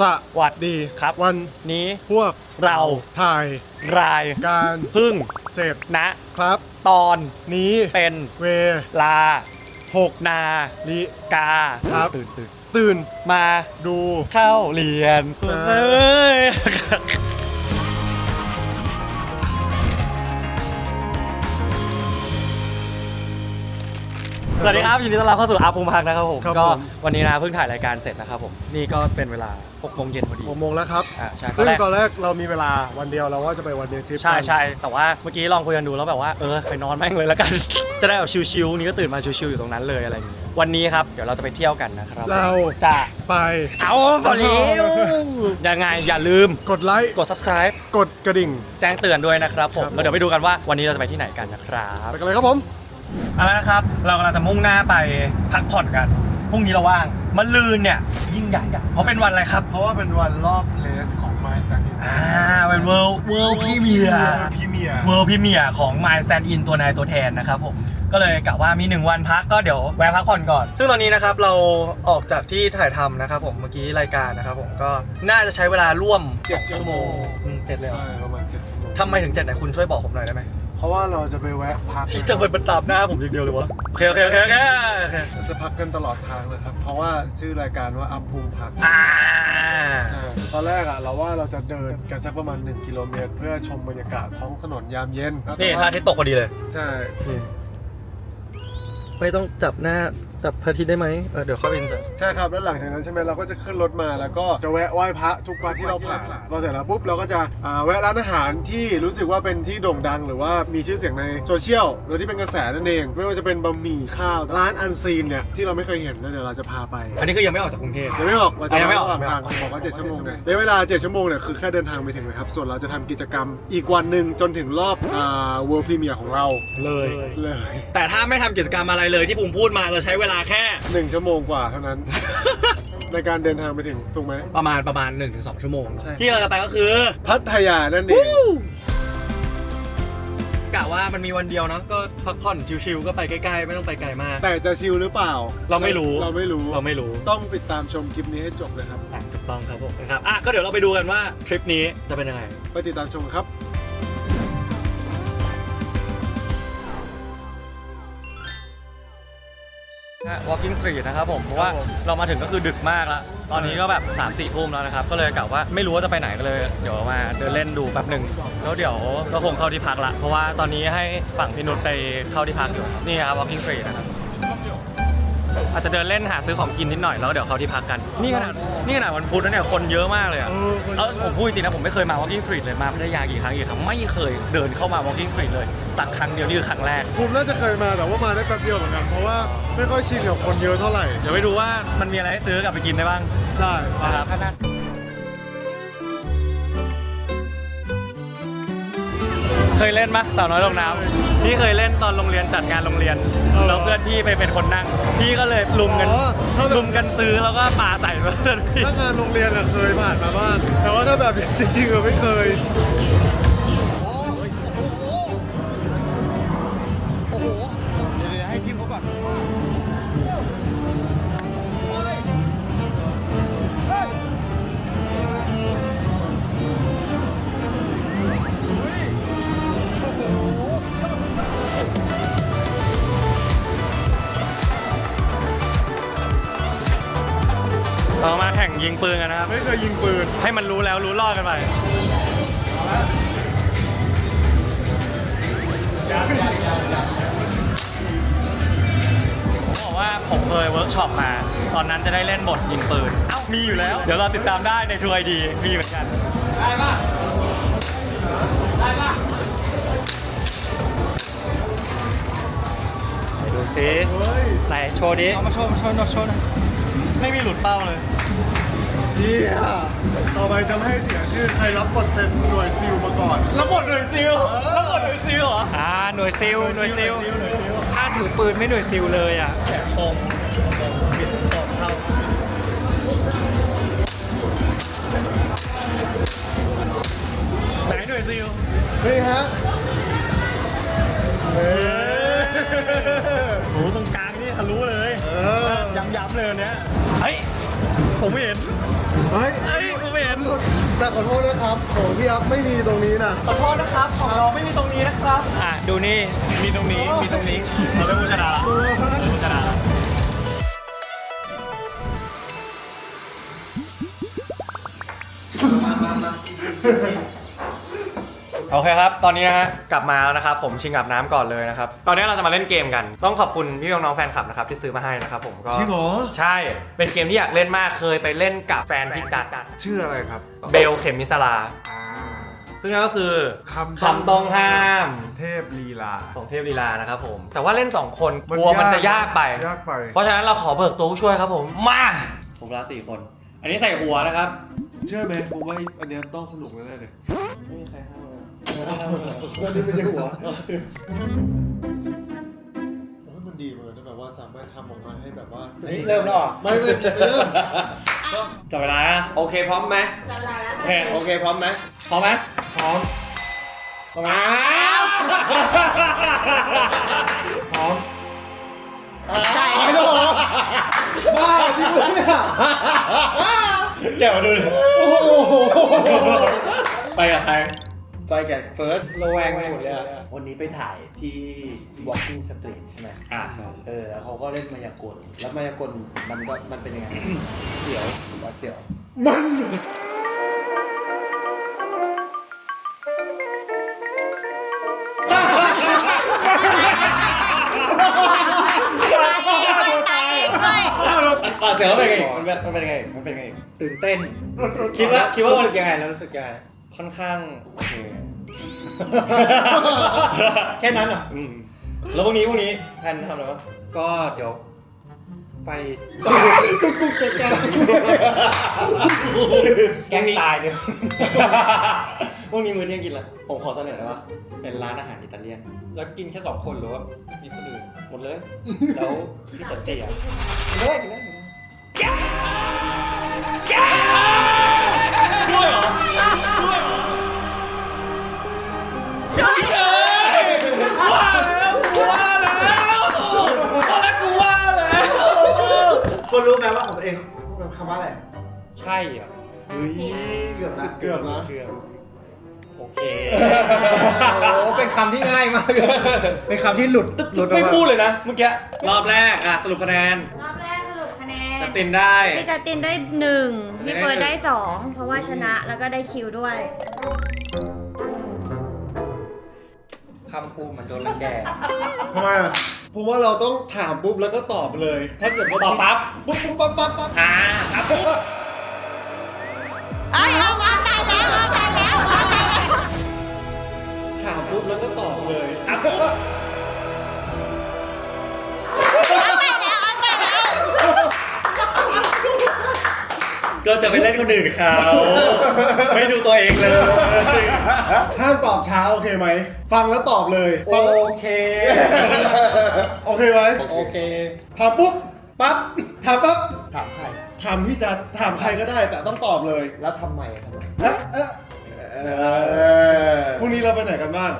สวัสดีครับ วันนี้พวกเราถ่ายรายการพึ่งเสร็จนะครับ ตอนนี้เป็นเวลาหกนาลิกาครับตื่นตื่นตื่นมาดูเข้าเรียนมาเอ้ย สวัสดีครับยินดีต้อนรับเข้าสู่อาภูมิพักนะครับผมครับก็ผมวันนี้นะเพิ่งถ่ายรายการเสร็จนะครับผมนี่ก็เป็นเวลา6โมงเย็นพอดีหกโมงแล้วครับอ่าใช่ตอซึ่นงแรกตอนแรกเรามีเวลาวันเดียวเราว่าจะไปวันเดย์ทริปใช่กัน ใช่แต่ว่าเมื่อกี้ลองคุยกันดูแล้วแบบว่าเออไปนอนแม่งเลยแล้วกัน จะได้แบบชิวๆนี่ก็ตื่นมาชิวๆอยู่ตรงนั้นเลยอะไรอย่างเงี้ยวันนี้ครับเดี๋ยวเราจะไปเที่ยวกันนะครับเรา จะไป เอาก่อนแล้วยังไงอย่าลืมกดไลค์กด subscribe กดกระดิ่ง แจ้งเตือนด้วยนะครับผมครับผม แล้วเดี๋ยวไปดูกันว่าวันนี้เราจะไปที่ไหนกันนะครับ ไปกันเลยครับผม เอาละนะครับ เรากำลังจะมุ่งหน้าไปพักผ่อนกัน พรุ่งนี้เราว่างมันลืนเนี่ย ยิ่งใหญ่อะเพราะเป็นวันอะไรครับ เพราะว่าเป็นวันรอบเพลสของไมส์ตันดิอ่า เป็น world world premiere พรีเมียร์เวิร์พรีเมียร์ของ My Stand In ตัวนายตัวแทนนะครับผม ก็เลยกะว่ามี 1 วันพักก็เดี๋ยวแวะพักผ่อนก่อน ซึ่งตอนนี้นะครับเราออกจากที่ถ่ายทำนะครับผมเมื่อกี้รายการนะครับผมก็น่าจะใช้เวลาร่วมเจ็ดชั่วโมงอืมเจ็ดเลยเหรอใช่ประมาณเจ็ดชั่วโมงทำไมถึงเจ็ดไหนคุณช่วยบอกผมหน่อยได้ไหมเพ ราะว่าเราจะไปแวะพักพี่จะไปบรรตามหน้าผมอย่างเดียวเลยวะโอเคโอเคโอเคโอเคโอเคเราจะพักกันตลอดทางเลยครับ เพราะว่าชื่อรายการว่าอัพภูมิพัก อ่าใช่ตอนแรกอะเราว่าเราจะเดินกันสักประมาณ 1 กิโลเมตร เพื่อชมบรรยากาศท้องถนนยามเย็นนี่พระอาทิตย์ตกพอดีเลย ใช่ ไม่ต้องจับหน้า จับพระอาทิตย์ได้ไหมเออเดี๋ยวเข้าไปอินเสิร์ต ใช่ครับ แล้วหลังจากนั้นใช่ไหมเราก็จะขึ้นรถมาแล้วก็จะแวะไหว้พระทุกวันที่เราผ่านพอเสร็จแล้วปุ๊บเราก็จะอ่าแวะร้านอาหารที่รู้สึกว่าเป็นที่โด่งดัง หรือว่ามีชื่อเสียงในโซเชียลหรือที่เป็นกระแสนั่นเอง ไม่ว่าจะเป็นบะหมี่ข้าวร้านอันซีนเนี่ยที่เราไม่เคยเห็นแล้วเดี๋ยวเราจะพาไปอันนี้คือยังไม่ออกจากกรุงเทพยังไม่ออกเราจะยังไม่ออก ระหว่างทางบอกว่า7ชั่วโมงไงในเวลา 7 ชั่วโมงเนี่ยคือแค่เดินทางไปถึงนะครับส่วนเราจะทำกิจกรรมอีกวันหนึ่งจนถึงรอบอ่า World Premiere ของเราเลยเลย แต่ถ้าไม่ทำกิจกรรมอะไรเลยที่ผมพูดมาเราใช้เวลาแค่ หนึ่งชั่วโมงกว่าเท่านั้น ในการเดินทางไปถึงถูกไหม ประมาณประมาณ 1-2 ชั่วโมง ใช่ ที่เราจะไปก็คือพัทยานั่นเอง กะว่ามันมีวันเดียวเนาะก็พักผ่อนชิวๆก็ไปใกล้ๆ ไม่ต้องไปไกลมาก แต่จะชิลหรือเปล่า เราไม่รู้ เราไม่รู้ เราไม่รู้ต้องติดตามชมคลิปนี้ให้จบเลยครับ อะถูกต้องครับผมนะครับอะก็เดี๋ยวเราไปดูกันว่าทริปนี้จะเป็นยังไง ไปติดตามชมครับ Walking Street นะครับผม เพราะว่าครับผม เรามาถึงก็คือดึกมากแล้วตอนนี้ก็แบบ3 4ทุ่มแล้วนะครับ ก็เลยกะว่าไม่รู้ว่าจะไปไหนก็เลย เดี๋ยวมาเดินเล่นดูแป๊บหนึ่งแล้วเดี๋ยวก็คงเข้าที่พักละ เพราะว่าตอนนี้ให้ฝั่งพี่นุชไปเข้าที่พักอยู่ นี่ครับ Walking Street นะครับ อาจจะเดินเล่นหาซื้อของกินนิดหน่อยแล้วเดี๋ยวเข้าที่พักกัน นี่ขนาดนี่ขนาดวันพุธแล้วเนี่ยคนเยอะมากเลยอะเออคนเยอะเออผมพูดจริงๆนะผมไม่เคยมา Walking Street เลยมาพัทยากี่ครั้งกี่ครั้งไม่เคยเดินเข้ามา Walking Street เลยสักครั้งเดียวนี่คือครั้งแรกภูมิน่าจะเคยมาแต่ว่ามาได้แป๊บเดียวเหมือนกันเพราะว่าไม่ค่อยชินกับคนเยอะเท่าไหร่เดี๋ยวไปดูว่ามันมีอะไรให้ซื้อกลับไปกินได้บ้างได้นะครับ เคยเล่นมะสาวน้อยลงน้ำที่เคยเล่นตอนโรงเรียนจัดงานโรงเรียนแล้วเพื่อนพี่ไปเป็นคนนั่งพี่ก็เลยลุมกันอ๋อถ้าแบบ ลุมกันซื้อแล้วก็ปาใส่เพื่อนพี่ถ้างานโรงเรียนอะเคยผ่านมาบ้างแต่ว่าถ้าแบบจริงๆอะไม่เคย งยิงปืนกันนะครับ ไม่เคยยิงปืน ให้มันรู้แล้วรู้รอดกันไป ผมบอกว่าผมเคยเวิร์กช็อปมา ตอนนั้นจะได้เล่นบทยิงปืน เอ้า มีอยู่แล้ว เดี๋ยวเราติดตามได้ในทัวร์ไอดี มีเหมือนกัน ได้ปะได้ปะไหนดูซิเฮ้ย ไหนโชว์ดิ เอามาโชว์มาโชว์โชว์หน่อยไม่มีหลุดเป้าเลย เชี่ยต่อไปจะไม่ให้เสียชื่อใครรับบทเป็นหน่วยซิลมาก่อน แล้วหมดหน่วยซิลแล้วหมดหน่วยซิลเหรออ่าหน่วยซิลหน่วยซิลหน่วยซิลถ้าถือปืนไม่หน่วยซิลเลยอะแสบคมบิดสอบเข้าไหนหน่วยซิลนี่ฮะเฮ้ยโอ้ตรงกลางนี่ทะลุเลยเออย้ำๆเลยอันเนี้ยเฮ้ย ผมไม่เห็นเฮ้ยเฮ้ยแต่ขอโทษนะครับของพี่อัพไม่มีตรงนี้นะขอโทษนะครับ ของเราไม่มีตรงนี้นะครับ อะดูนี่มีตรงนี้มีตรงนี้เราได้ผู้ชนะละเราได้ผู้ชนะละ โอเคครับ ตอนนี้นะฮะกลับมาแล้วนะครับ ผมชิงอาบน้ำก่อนเลยนะครับ ตอนนี้เราจะมาเล่นเกมกัน ต้องขอบคุณพี่น้องๆแฟนคลับนะครับที่ซื้อมาให้นะครับผมก็จริงเหรอ ใช่ เป็นเกมที่อยากเล่นมากเคยไปเล่นกับแฟนพี่กัดชื่ออะไรครับเบลเขมมิสลา อ่าซึ่งนั่นก็คือคำคำต้องห้าม เทพลีลา ของเทพลีลานะครับผม แต่ว่าเล่น 2 คนมันกลัวมันยากจะยากไป ยากไป เพราะฉะนั้นเราขอเบิกตัวผู้ช่วยครับผม มา ผมลาสี่คน อันนี้ใส่หัวนะครับ เชื่อไหมผมว่าอันเนี้ยต้องสนุกแน่ๆเลยไม่มีใครห้ามเลย อันนี้ไม่ใช่หัวโอ้ยมันดีเหมือนกันนะแบบว่าสามารถทำออกมาให้แบบว่าเริ่มแล้วเหรอไม่ไม่เริ่มจับเวลานะโอเคพร้อมไหมจะลาแล้วโอเคโอเคพร้อมไหมพร้อมไหมพร้อมพร้อมไหมพร้อมตายแล้วเหรอบ้าจริงปะเนี่ยแกะมาดูเลยโอ้โหไปกับใคร ไปกับเฟิร์สระแวงไปหมดเลยอะวันนี้ไปถ่ายที่ Walking Street ใช่ไหมอ่าใช่เออแล้วเขาก็เล่นมายากลแล้วมายากลมันก็มันเป็นยังไง เสียวหรือว่าเสียว มันอะเสียงมันเป็นไงอีกมันเป็นมันเป็นยังไงอีกมันเป็นยังไงอีกตื่นเต้น คิดว่าคิดว่ามันยังไงแล้วรู้สึกยังไง ค่อนข้างโอเคแค่นั้นเหรออืมแล้วพรุ่งนี้พรุ่งนี้แพนทำอะไรวะก็เดี๋ยวไป ตุ๊กตุ๊กแกแกแกงตายเดี๋ยวพรุ่งนี้มื้อเที่ยงกินอะไรผมขอเสนอได้ปะเป็นร้านอาหารอิตาเลียน แล้วกินแค่สองคนหรือว่ามีคนอื่นหมดเลย แล้วพี่สันติอะ กินได้กินได้กินได้ คนรู้ไหมว่าของตัวเองเป็นคำว่าอะไร ใช่เหรอเฮ้ยเกือบละเกือบนะ เกือบโอเคโอ้เป็นคำที่ง่ายมาก เป็นคำที่หลุดตึ๊ดหลุดออกไม่มาพูดเลยนะเมื่อกี้ รอบแรกอะสรุปคะแนน รอบแรกสรุปคะแนนจะตินได้ พี่จัสตินได้หนึ่งจะได้พี่เฟิร์นหนึ่งได้สองเพราะว่าชนะแล้วก็ได้คิวด้วยคำพูดมันโดนรังแกทำไมอะ ผมว่าเราต้องถามปุ๊บแล้วก็ตอบเลย ถ้าเกิดว่าตอบปั๊บปุ๊บปุ๊บปั๊บปั๊บปั๊บอ่าครับเอ้ยเอาวางได้แล้ววางได้แล้ววางได้แล้วถามปุ๊บแล้วก็ตอบเลยครับเอ ก็จะไปเล่นคนอื่นเขาไม่ดูตัวเองเลย ห้ามตอบช้าโอเคไหม ฟังแล้วตอบเลยฟังโอเค โอเคไหมโอเค ถามปุ๊บ ปั๊บ ถามปั๊บ ถามใคร ถามพี่จัดถามใครก็ได้แต่ต้องตอบเลยแล้วทำไมทำไมเอ๊ะเอ๊ะเออพรุ่งนี้เราไปไหนกันบ้าง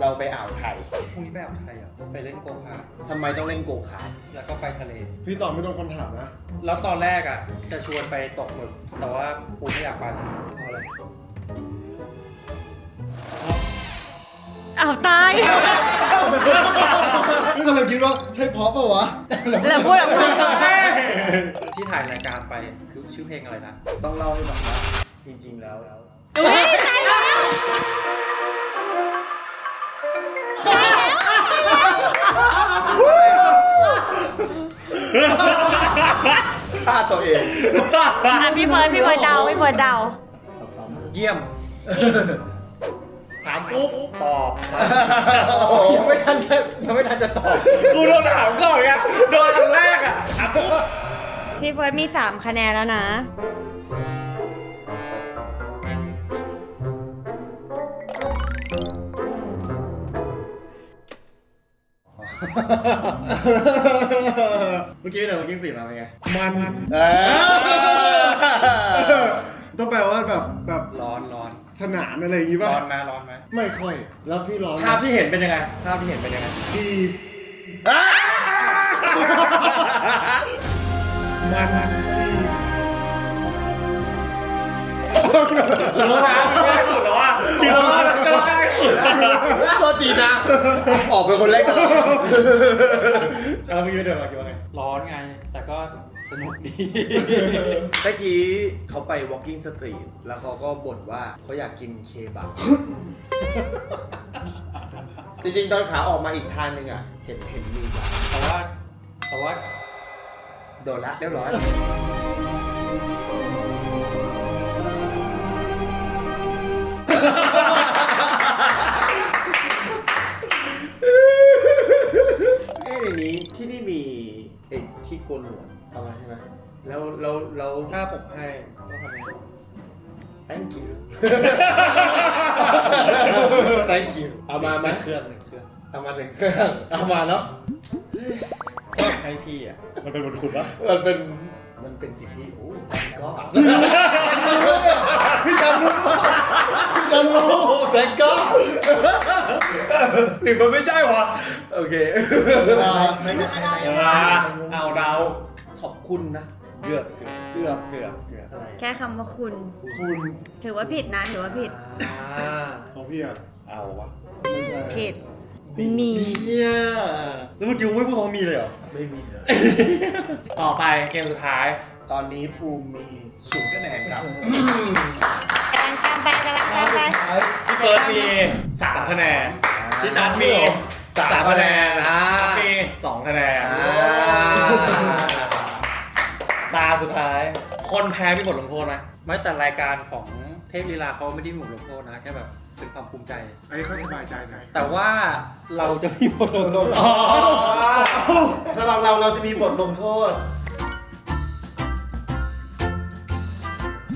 เราไปอ่าวไทยพรุ่งนี้ไปอ่าวไทยอะ ไปเล่นโกคาร์ททำไมต้องเล่นโกคาร์ทแล้วก็ไปทะเล พี่ตอบไม่ตรงคำถามนะ แล้วตอนแรกอะ จะชวนไปตกหมึกแต่ว่ากูไม่อยากไปเพราะอะไรเอาตายพี่กำลังคิดว่าใช่เพราะเปล่าวะ แล้วพูดออกมาที่ถ่ายรายการไปคือชื่อเพลงอะไรนะต้องเล่าให้ฟังว่าจริงๆแล้วอุ้ยตายแล้ว ฆ่าตัวเองอะพี่เฟิร์นพี่เฟิร์นเดาพี่เฟิร์นเดาเยี่ยม ถามปุ๊บตอบยังไม่ทันจะยังไม่ทันจะตอบกูโดนถามก่อนไงโดนอันแรกอะถามปุ๊บพี่เฟิร์นมีสามคะแนนแล้วนะ เมื่อกี้เนี่ยเมื่อกี้สี่มาเป็นไง มันเออต้องแปลว่าแบบแบบร้อนร้อนสนานอะไรอย่างงี้ร้ป่ะอนไหมร้อนไหมไม่ค่อย แล้วพี่ร้องภาพที่เห็นเป็นยังไง ภาพที่เห็นเป็นยังไงดีมัน ดีคือรถน้ำง่ายสุดแล้วว่าคือรถน้ำก็ง่ายสุดโทษทีนะ ออกเป็นคนแรกตลอดแล้วพี่เดินมาคิดว่าไง ร้อนไง แต่ก็สนุกดี เมื่อกี้เขาไป walking street แล้วเขาก็บ่นว่าเขาอยากกินเคบับ จริงๆ ตอนขาออกมาอีกทางหนึ่งอะ เห็นเห็นมีร้านแต่ว่าแต่ว่าโดนละเรียบร้อย ที่นี่มีไอ้ที่โกนหนวดเอามาใช่ไหมแล้วแล้วแล้วถ้าผมให้ต้องทำยังไง thank you thank you เอามาไหมหนึ่งเครื่องหนึ่งเครื่องเอามาหนึ่งเครื่องเอามาเนาะให้พี่อะ มันเป็นบุญคุณปะมันเป็นมันเป็นสิทธิโอ้ก็พี่จำรู้ พี่จำรู้ แต่ก็หรือมันไม่ใช่วะโอเคไม่ไม่ไม่อ่าเอาเดาขอบคุณนะเกือบเกือบเกือบเกือบเกือบอะไรแค่คำว่าคุณ คุณถือว่าผิดนะถือว่าผิดอ่าของพี่อะเอาวะผิดมีเนี่ยแล้วเมื่อกี้ไม่พูดคำว่ามีเลยเหรอไม่มีเลย ต่อไปเกมสุดท้าย ตอนนี้ภูมิมีศูนย์คะแนนครับกำลังตามไปกำลังตามไป พี่เฟิร์สมีสามคะแนนพี่นัทมีสามคะแนนอ่ามีสองคะแนนอ่าตาสุดท้าย คนแพ้มีบทลงโทษไหมไม่แต่รายการของเทพลีลาเขาไม่ได้มีบทลงโทษนะแค่แบบเป็นความภูมิใจ อันนี้เขาสบายใจหน่อยแต่ว่าเราจะมีบทลงโทษ สำหรับเราเราจะมีบทลงโทษ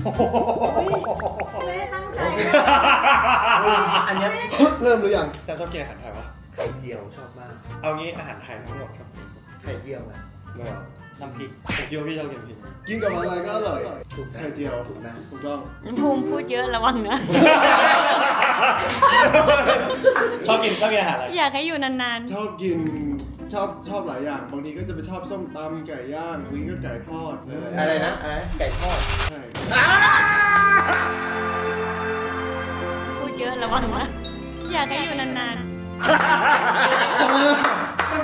ไม่ได้ตั้งใจอันเนี้ยเริ่มหรือยังจะชอบกินอาหารไทยวะไข่เจียวชอบมาก เอางี้อาหารไทยทั้งหมดครับไข่เจียวนะไม่เอาน้ำพริกผมคิดว่าพี่ชอบกินพริกกินกับอะไรก็อร่อยถูกนะไข่เจียวถูกนะถูกต้องภูมิพูดเยอะระวังนะ ชอบกินชอบกินอาหารอะไรอยากให้อยู่นานชอบกินชอบชอบหลายอย่างบางทีก็จะไปชอบส้มตำไก่ย่างบางทีก็ไก่ทอดอะไรนะอะไรนะไก่ทอดใช่ๆ พูดเยอะระวังนะอยากให้อยู่นานๆ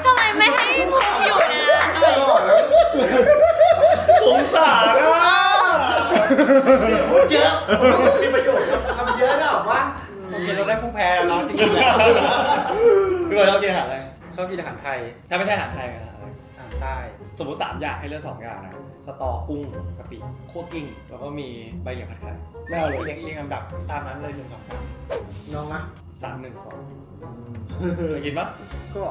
ทำไมไม่ให้ภูมิอยู่นานสงสารอะเยอะมีประโยชน์ครับทำเยอะนะหรอวะโอเคเราได้ผู้แพ้แล้วเนาะจริงๆแล้วพี่บอยชอบกินอาหารอะไรชอบกินอาหารไทยใช่ไม่ใช่อาหารไทยอาหารอะไรอาหาร ใต้สมมติสามอย่างให้เลือกสองอย่างนะสตอกุ้งกะปิคั่วกิ้ง แล้วก็มีใบเหลียงผัดไทยไม่เอาเลยเรียงเรียงลำดับตามนั้นเลยหนึ่งสองสามน้องนะสามหนึ่งสองเคยกินปะก็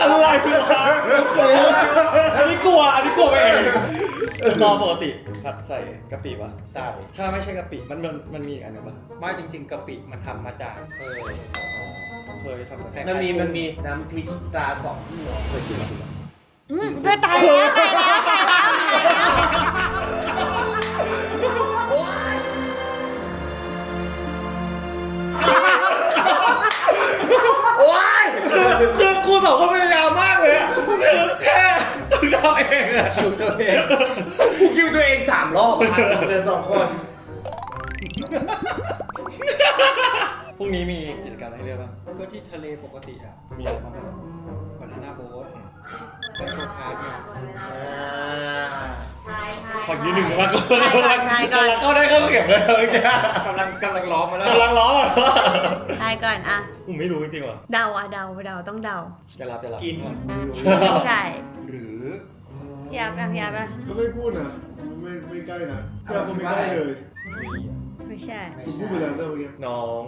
อะไรวะอันนี้กลัวอันนี้กลัวไปเองตอนปกติผัดใส่กะปิปะใส่ถ้าไม่ใช่กะปิมันมันมันมีอีกอันหนึงปะไม่จริง ๆกะปิมันทำมาจากเออ เคยทำแต่มันมีมันมีน้ำพริกตราสองพี่น้องเคยกินไหมๆอืมเพื่อตายแล้วตายแล้วตายแล้วตายแล้วคือกูสองคนพยายามมากเลยอะคือแค่คือทำเองอะคิวตัวเองกูคิวตัวเองสามรอบผ่านเลยสองคน พรุ่งนี้มีกิจกรรมอะไรให้เลือกบ้างก็ที่ทะเลปกติอะมีอะไรบ้างครับบานาน่าโบ๊ทไปโคคาร์ดเนี่ยขอยืนหนึ่งนะถ่ายก่อนถ่ายก่อนกำลังเข้าได้เข้าเก็บเลยเมื่อกี้กำลังกำลังล้อมมาแล้วกำลังล้ออะตายก่อนอะผมไม่รู้จริงๆว่ะเดาอะเดาเดาต้องเดาจะรับจะรับกินไม่ใช่ หรือพี่ยับอะพี่ยับอะก็ไม่พูดนะไม่ไม่ใกล้นะพี่เอาก็ไม่ใกล้เลย ไม่ใช่ผมพูดไปแล้วนะเมื่อกี้น้อง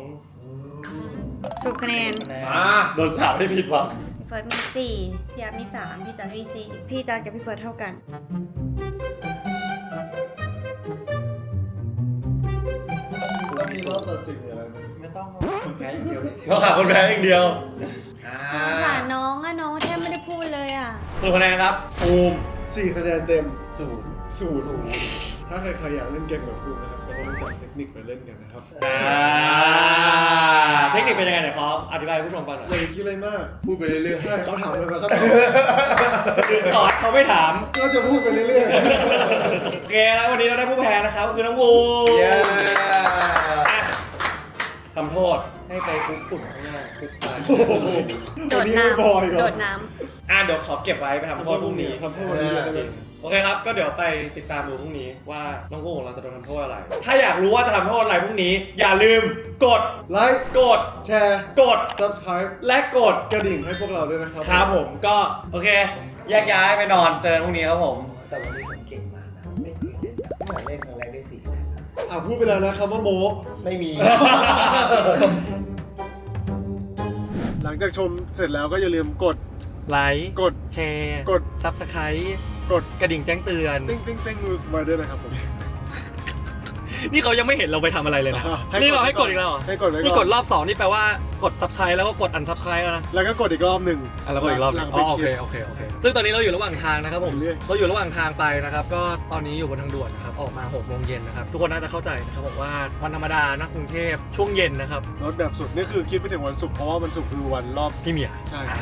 สุคะแนน มาโดนสาวไม่ผิดหวังเฟิร์สมีสี่พี่ยับมีสามพี่จันมีสี่พี่จันกับพี่เฟิร์สเท่ากันแล้วมีรอบตัดสินอะไรไหมไม่ต้องคุณแพ้อย่างเดียวเลยเขาขาดคนแพ้อย่างเดียวอ่าสงสารน้องอะน้องแทบไม่ได้พูดเลยอะสรุปคะแนนครับภูมิสี่คะแนนเต็มศูนย์ศูนย์ถ้าใครๆอยากเล่นเกมแบบภูมินะครับ ก็ต้องจับเทคนิคไปเล่นกันนะครับอ่าเทคนิคเป็นยังไงเดี๋ยวขออธิบายให้ผู้ชมฟังหน่อยอย่าไปคิดอะไรมากพูดไปเรื่อยๆใช่เขาถามอะไรมาก็ตอบตอนเขาไม่ถาม ก็จะพูดไปเรื่อยโอเคแล้ววันนี้เราได้ผู้แพ้นะครับก็คือน้องบูเย้อะทำโทษให้ไปคลุกฝุ่นข้างหน้าคลุกทรายโดดวันนี้น้ไม่บอยเหรำอโดดน้อะเดี๋ยวขอเก็บไว้ไปทำโทษพรุ่งนี้ ทำโทษวันนี้เลยได้ไหมจริง โอเคครับ ก็เดี๋ยวไปติดตามดูพรุ่งนี้ว่าน้องกุ้งของเราจะโดนทำโทษอะไร ถ้าอยากรู้ว่าจะทำโทษอะไรพรุ่งนี้ อย่าลืมกด ไลค์ กด แชร์ กด subscribe และกดกระดิ่งให้พวกเราด้วยนะครับครับผมก็โอเคแยกย้ายไปนอนเจอกันพรุ่งนี้ครับผม แต่วันนี้ผมเก่งมากนะไม่เคยเล่นนะเมื่อเล่นครั้งแรกได้สี่คะแนนครับอะพูดไปแล้วนะครับว่าโมก ไม่มี หลังจากชมเสร็จแล้วก็อย่าลืมกดไลค์ กด แชร์ กด ซับสไครต์ กดกระดิ่งแจ้งเตือน ติ้งติ้งติ้งมือมาด้วยนะครับผม นี่เขายังไม่เห็นเราไปทำอะไรเลยนะนี่เราให้กดอีกแล้วเหรอให้กดไว้นี่ก่กอนดรอบ2นี่แปลว่ากด subscribe แล้วก็กด unsubscribe แล้วนะ แล้วก็กดอีกรอบหนึ่งอะแล้วก็อีกรอบหหนึ่ลังงอ๋อไปโอเคลิปโอเค โอเค ซึ่งตอนนี้เราอยู่ระหว่างทางนะครับผมเรื่อยเราอยู่ระหว่างทางไปนะครับ ก็ตอนนี้อยู่บนทางด่วนนะครับ ออกมา6โมงเย็นนะครับ ทุกคนน่าจะเข้าใจนะครับบอกว่าวันธรรมดานะกรุงเทพช่วงเย็นนะครับ รถแบบสุดนี่คือคิดไปถึงวันศุกร์เพราะว่าวันศุกร์คือวันรอบพี่เมีย ใช่อ่า